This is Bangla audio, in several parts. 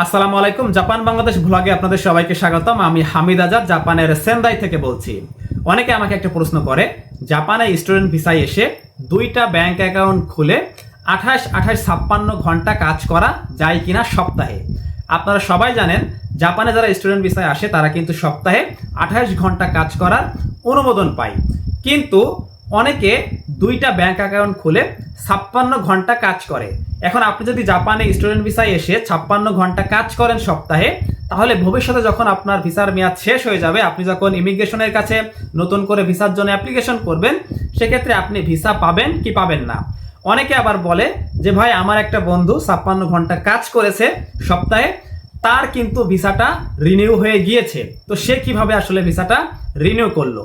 আসসালামু আলাইকুম, জাপান বাংলাদেশ ভ্লগে আপনাদের সবাইকে স্বাগতম। আমি হামিদ আজাদ, জাপানের সেন্দাই থেকে বলছি। অনেকে আমাকে একটা প্রশ্ন করে, জাপানে স্টুডেন্ট ভিসায় এসে দুইটা ব্যাংক অ্যাকাউন্ট খুলে আঠাশ আঠাশ, ছাপ্পান্ন ঘণ্টা কাজ করা যায় কিনা সপ্তাহে? আপনারা সবাই জানেন, জাপানে যারা স্টুডেন্ট ভিসায় আসে, তারা কিন্তু সপ্তাহে আঠাশ ঘণ্টা কাজ করার অনুমোদন পায়। কিন্তু অনেকে দুইটা ব্যাংক অ্যাকাউন্ট খুলে ছাপ্পান্ন ঘণ্টা কাজ করে। এখন আপনি যদি জাপানে স্টুডেন্ট ভিসায় এসে ছাপ্পান্ন ঘণ্টা কাজ করেন সপ্তাহে, তাহলে ভবিষ্যতে যখন আপনার ভিসার মেয়াদ শেষ হয়ে যাবে, আপনি যখন ইমিগ্রেশনের কাছে নতুন করে ভিসার জন্য অ্যাপ্লিকেশন করবেন, সেক্ষেত্রে আপনি ভিসা পাবেন কি পাবেন না। অনেকে আবার বলে যে, ভাই, আমার একটা বন্ধু ছাপ্পান্ন ঘণ্টা কাজ করেছে সপ্তাহে, তার কিন্তু ভিসাটা রিনিউ হয়ে গিয়েছে। তো সে কীভাবে আসলে ভিসাটা রিনিউ করল?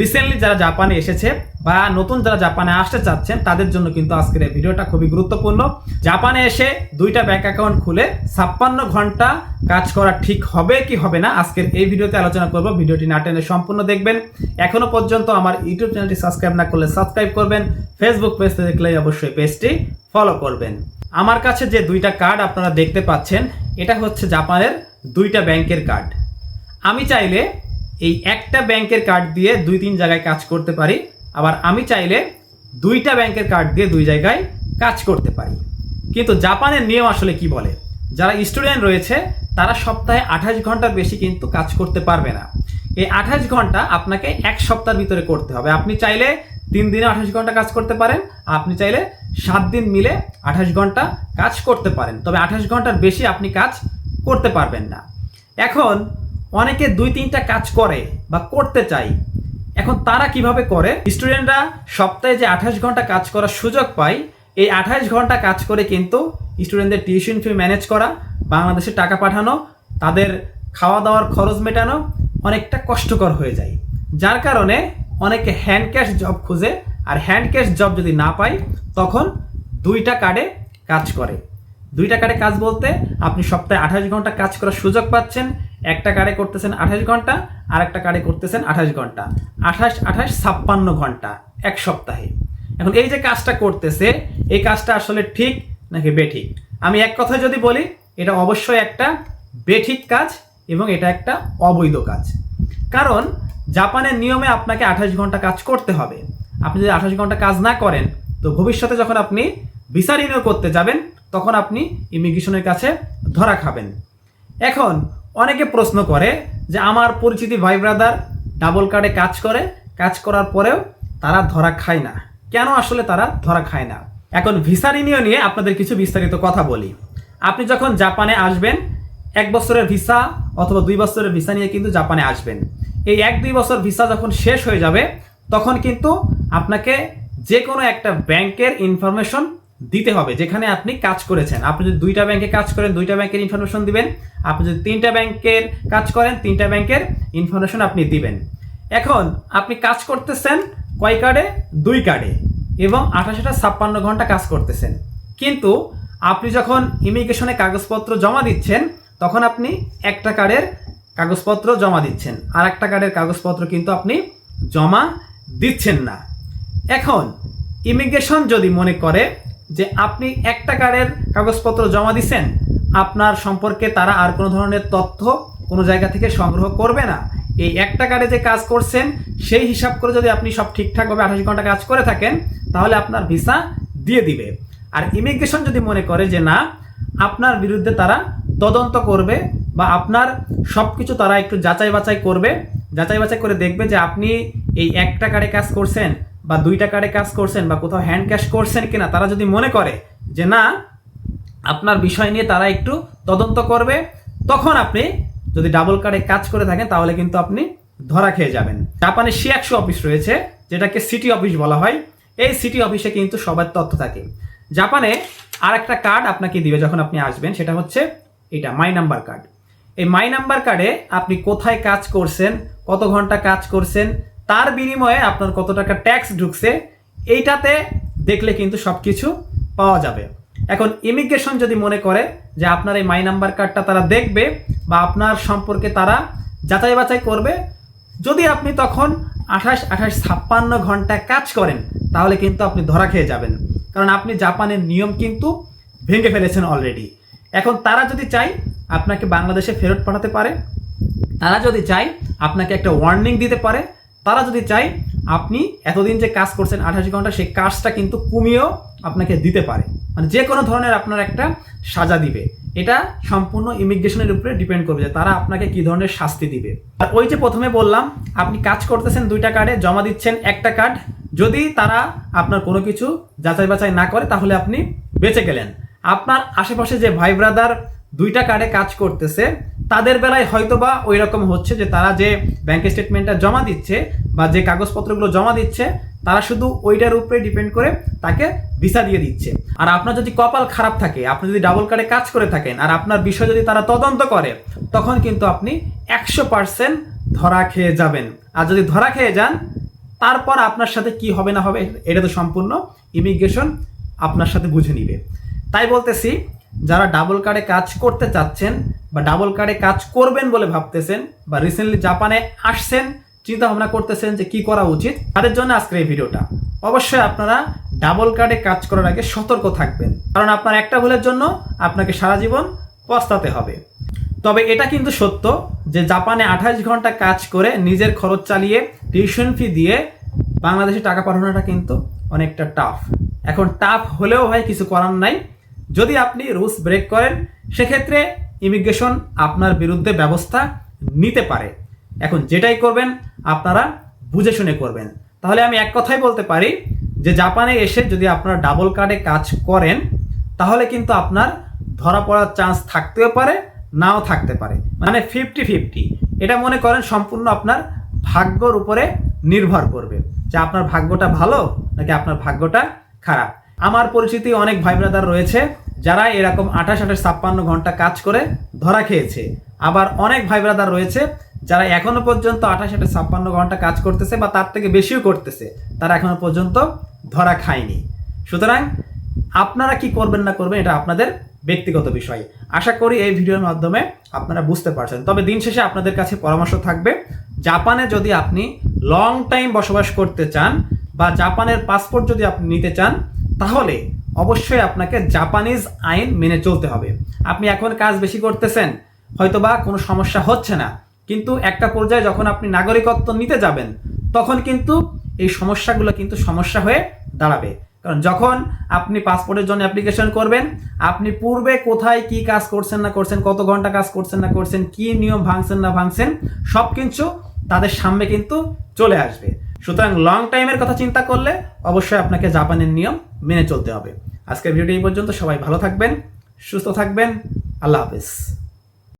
রিসেন্টলি যারা জাপানে এসেছে বা নতুন যারা জাপানে আসতে চাচ্ছেন, তাদের জন্য কিন্তু আজকের এই ভিডিওটা খুবই গুরুত্বপূর্ণ। জাপানে এসে দুইটা ব্যাংক অ্যাকাউন্ট খুলে ছাপ্পান্ন ঘণ্টা কাজ করা ঠিক হবে কি হবে না, আজকের এই ভিডিওতে আলোচনা করব। ভিডিওটি না টেনে সম্পূর্ণ দেখবেন। এখনও পর্যন্ত আমার ইউটিউব চ্যানেলটি সাবস্ক্রাইব না করলে সাবস্ক্রাইব করবেন। ফেসবুক পেজতে দেখলে অবশ্যই পেজটি ফলো করবেন। আমার কাছে যে দুইটা কার্ড আপনারা দেখতে পাচ্ছেন, এটা হচ্ছে জাপানের দুইটা ব্যাংকের কার্ড আমি চাইলে এই একটা ব্যাংকের কার্ড দিয়ে দুই তিন জায়গায় কাজ করতে পারি। আবার আমি চাইলে দুইটা ব্যাংকের কার্ড দিয়ে দুই জায়গায় কাজ করতে পারি। কিন্তু জাপানের নিয়ম আসলে কি বলে? যারা স্টুডেন্ট রয়েছে, তারা সপ্তাহে আঠাশ ঘণ্টার বেশি কিন্তু কাজ করতে পারবে না। এই আঠাশ ঘণ্টা আপনাকে এক সপ্তাহের ভিতরে করতে হবে। আপনি চাইলে তিন দিনে আঠাশ ঘণ্টা কাজ করতে পারেন, আপনি চাইলে সাত দিন মিলে আঠাশ ঘণ্টা কাজ করতে পারেন। তবে আঠাশ ঘণ্টার বেশি আপনি কাজ করতে পারবেন না। এখন অনেকে দুই, তিনটা কাজ করে বা করতে চাই এখন তারা কীভাবে করে? স্টুডেন্টরা সপ্তাহে যে আঠাশ ঘণ্টা কাজ করার সুযোগ পায়, এই আঠাশ ঘণ্টা কাজ করে কিন্তু স্টুডেন্টদের টিউশন ফি ম্যানেজ করা, বাংলাদেশে টাকা পাঠানো, তাদের খাওয়া দাওয়ার খরচ মেটানো অনেকটা কষ্টকর হয়ে যায়। যার কারণে অনেকে হ্যান্ড ক্যাশ জব খুঁজে, আর হ্যান্ড ক্যাশ জব যদি না পায়, তখন দুইটা কার্ডে কাজ করে। দুইটা কার্ডে কাজ বলতে আপনি সপ্তাহে আঠাশ ঘণ্টা কাজ করার সুযোগ পাচ্ছেন একটা কারে করতেছেন আঠাশ ঘণ্টা আর একটা কার্ডে করতেছেন আঠাশ ঘণ্টা। আঠাশ আঠাশ, ছাপ্পান্ন ঘণ্টা, এক সপ্তাহে। এখন এই যে কাজটা করতেছে, এই কাজটা আসলে ঠিক নাকি বেঠিক? আমি এক কথায় যদি বলি, এটা অবশ্যই একটা বেঠিক কাজ এবং এটা একটা অবৈধ কাজ। কারণ জাপানের নিয়মে আপনাকে আঠাশ ঘণ্টা কাজ করতে হবে। আপনি যদি আঠাশ ঘণ্টা কাজ না করেন, তো ভবিষ্যতে যখন আপনি রিনিউ করতে যাবেন, তখন আপনি ইমিগ্রেশনের কাছে ধরা খাবেন। এখন অনেকে প্রশ্ন করে যে আমার পরিচিতি ভাই ব্রাদার ডাবল কার্ডে কাজ করে, কাজ করার পরেও তারা ধরা খায় না। কেন আসলে তারা ধরা খায় না? এখন ভিসা রিনিউ নিয়ে আপনাদের কিছু বিস্তারিত কথা বলি। আপনি যখন জাপানে আসবেন, এক বছরের ভিসা অথবা দুই বছরের ভিসা নিয়ে কিন্তু জাপানে আসবেন। এই এক দুই বছর ভিসা যখন শেষ হয়ে যাবে, তখন কিন্তু আপনাকে যে কোনো একটা ব্যাংকের ইনফরমেশন দিতে হবে। যেখানে আপনি কাজ করেছেন। আপনি যদি দুইটা ব্যাংকে কাজ করেন, দুইটা ব্যাংকের ইনফরমেশন দিবেন। আপনি যদি তিনটা ব্যাংকের কাজ করেন, তিনটা ব্যাংকের ইনফরমেশন আপনি দিবেন। এখন আপনি কাজ করতেছেন কয় কার্ডে? দুই কার্ডে। এবং আঠাশটা ছাপ্পান্ন ঘণ্টা কাজ করতেছেন। কিন্তু আপনি যখন ইমিগ্রেশনে কাগজপত্র জমা দিচ্ছেন, তখন আপনি একটা কার্ডের কাগজপত্র জমা দিচ্ছেন। আর একটা কার্ডের কাগজপত্র কিন্তু আপনি জমা দিচ্ছেন না। এখন ইমিগ্রেশন যদি মনে করে যে আপনি একটা কার্ডের কাগজপত্র জমা দিচ্ছেন আপনার সম্পর্কে তারা আর কোনো ধরনের তথ্য কোনো জায়গা থেকে সংগ্রহ করবে না। এই একটা কার্ডে যে কাজ করছেন, সেই হিসাব করে যদি আপনি সব ঠিকঠাকভাবে আঠাশ ঘণ্টা কাজ করে থাকেন, তাহলে আপনার ভিসা দিয়ে দিবে। আর ইমিগ্রেশন যদি মনে করে যে না, আপনার বিরুদ্ধে তারা তদন্ত করবে বা আপনার সব কিছু তারা একটু যাচাই বাছাই করবে যাচাই বাছাই করে দেখবে যে আপনি এই একটা কার্ডে কাজ করছেন বা দুইটা কার্ডে কাজ করছেন বা কোথাও হ্যান্ড ক্যাশ করছেন কিনা, তারা যদি মনে করে যে না, আপনার বিষয় নিয়ে তারা একটু তদন্ত করবে, তখন আপনি যদি ডাবল কার্ডে কাজ করে থাকেন, তাহলে কিন্তু আপনি ধরা খেয়ে যাবেন। জাপানে সিয়াকশো অফিস রয়েছে, যেটাকে সিটি অফিস বলা হয়। এই সিটি অফিসে কিন্তু সবার তথ্য থাকে। জাপানে আর একটা কার্ড আপনাকে দিবে যখন আপনি আসবেন, সেটা হচ্ছে এটা মাই নাম্বার কার্ড এই মাই নাম্বার কার্ডে আপনি কোথায় কাজ করছেন, কত ঘণ্টা কাজ করছেন তার বিনিময়ে আপনার কত টাকা ট্যাক্স ঢুকছে, এইটাতে দেখলে কিন্তু সব কিছু পাওয়া যাবে। এখন ইমিগ্রেশন যদি মনে করে যে আপনার এই মাই নাম্বার কার্ডটা তারা দেখবে বা আপনার সম্পর্কে তারা যাচাই বাছাই করবে, যদি আপনি তখন আঠাশ আঠাশ, ছাপ্পান্ন ঘণ্টা কাজ করেন, তাহলে কিন্তু আপনি ধরা খেয়ে যাবেন। কারণ আপনি জাপানের নিয়ম কিন্তু ভেঙে ফেলেছেন অলরেডি এখন তারা যদি চায় আপনাকে বাংলাদেশে ফেরত পাঠাতে পারে, তারা যদি চায় আপনাকে একটা ওয়ার্নিং দিতে পারে তারা যদি চায়, আপনি এতদিন যে কাজ করছেন আঠাশ ঘণ্টা, সেই কাজটা কিন্তু কমিয়েও আপনাকে দিতে পারে। মানে যে কোনো ধরনের আপনার একটা সাজা দিবে। এটা সম্পূর্ণ ইমিগ্রেশনের উপরে ডিপেন্ড করবে যে তারা আপনাকে কি ধরনের শাস্তি দিবে। আর ওই যে প্রথমে বললাম, আপনি কাজ করতেছেন দুইটা কার্ডে, জমা দিচ্ছেন একটা কার্ড। যদি তারা আপনার কোনো কিছু যাচাই বাছাই না করে, তাহলে আপনি বেঁচে গেলেন। আপনার আশেপাশে যে ভাই ব্রাদার দুইটা কার্ডে কাজ করতেছে তাদের বেলায় হয়তোবা ওই রকম হচ্ছে যে তারা যে ব্যাংক স্টেটমেন্টটা জমা দিচ্ছে বা যে কাগজপত্রগুলো জমা দিচ্ছে, তারা শুধু ওইটার উপরে ডিপেন্ড করে তাকে ভিসা দিয়ে দিচ্ছে। আর আপনার যদি কপাল খারাপ থাকে, আপনি যদি ডাবল কার্ডে কাজ করে থাকেন, আর আপনার বিষয় যদি তারা তদন্ত করে, তখন কিন্তু আপনি একশো পার্সেন্ট ধরা খেয়ে যাবেন। আর যদি ধরা খেয়ে যান, তারপর আপনার সাথে কি হবে না হবে, এটা তো সম্পূর্ণ ইমিগ্রেশন আপনার সাথে বুঝে নিবে। তাই বলতেছি যারা ডাবল কার্ডে কাজ করতে চাচ্ছেন বা ডাবল কার্ডে কাজ করবেন বলে ভাবতেছেন বা রিসেন্টলি জাপানে আসছেন, চিন্তা ভাবনা করতেছেন যে কি করা উচিত, তাদের জন্য আজকের এই ভিডিওটা। অবশ্যই আপনারা ডাবল কার্ডে কাজ করার আগে সতর্ক থাকবেন, কারণ আপনার একটা ভুলের জন্য আপনাকে সারা জীবন পস্তাতে হবে। তবে এটা কিন্তু সত্য যে জাপানে আঠাশ ঘণ্টা কাজ করে নিজের খরচ চালিয়ে টিউশন ফি দিয়ে বাংলাদেশে টাকা পাঠানোটা কিন্তু অনেকটা টাফ এখন টাফ হলেও ভাই কিছু করার নাই যদি আপনি রুলস ব্রেক করেন, সেক্ষেত্রে ইমিগ্রেশন আপনার বিরুদ্ধে ব্যবস্থা নিতে পারে। এখন যেটাই করবেন, আপনারা বুঝে শুনে করবেন। তাহলে আমি এক কথাই বলতে পারি যে জাপানে এসে যদি আপনারা ডাবল কার্ডে কাজ করেন, তাহলে কিন্তু আপনার ধরা পড়ার চান্স থাকতেও পারে, নাও থাকতে পারে। মানে ফিফটি ফিফটি। এটা মনে করেন সম্পূর্ণ আপনার ভাগ্যর উপরে নির্ভর করবে। যে আপনার ভাগ্যটা ভালো, নাকি আপনার ভাগ্যটা খারাপ। আমার পরিচিতি অনেক ভাই ব্রাদার রয়েছে যারা এরকম আঠাশ আঠাশ ছাপ্পান্ন ঘণ্টা কাজ করে ধরা খেয়েছে। আবার অনেক ভাই ব্রাদার রয়েছে যারা এখনও পর্যন্ত আঠাশ আঠাশ ছাপ্পান্ন ঘণ্টা কাজ করতেছে বা তার থেকে বেশিও করতেছে, তারা এখনও পর্যন্ত ধরা খায়নি। সুতরাং আপনারা কি করবেন না করবেন এটা আপনাদের ব্যক্তিগত বিষয়। আশা করি এই ভিডিওর মাধ্যমে আপনারা বুঝতে পারছেন। তবে দিন শেষে আপনাদের কাছে পরামর্শ থাকবে, জাপানে যদি আপনি লং টাইম বসবাস করতে চান বা জাপানের পাসপোর্ট যদি আপনি নিতে চান, তাহলে অবশ্যই আপনাকে জাপানিজ আইন মেনে চলতে হবে। আপনি এখন কাজ বেশি করতেছেন, হয়তোবা কোনো সমস্যা হচ্ছে না। কিন্তু একটা পর্যায়ে যখন আপনি নাগরিকত্ব নিতে যাবেন, তখন কিন্তু এই সমস্যাগুলো কিন্তু সমস্যা হয়ে দাঁড়াবে। কারণ যখন আপনি পাসপোর্টের জন্য অ্যাপ্লিকেশন করবেন, আপনি পূর্বে কোথায় কি কাজ করছেন না করছেন, কত ঘণ্টা কাজ করছেন না করছেন, কি নিয়ম ভাঙছেন না ভাঙছেন, সব কিছু তাদের সামনে কিন্তু চলে আসবে। সুতরাং লং টাইমের কথা চিন্তা করলে অবশ্যই আপনাকে জাপানের নিয়ম মেনে চলতে হবে। আজকের ভিডিওটি এই পর্যন্ত। সবাই ভালো থাকবেন, সুস্থ থাকবেন। আল্লাহ হাফেজ।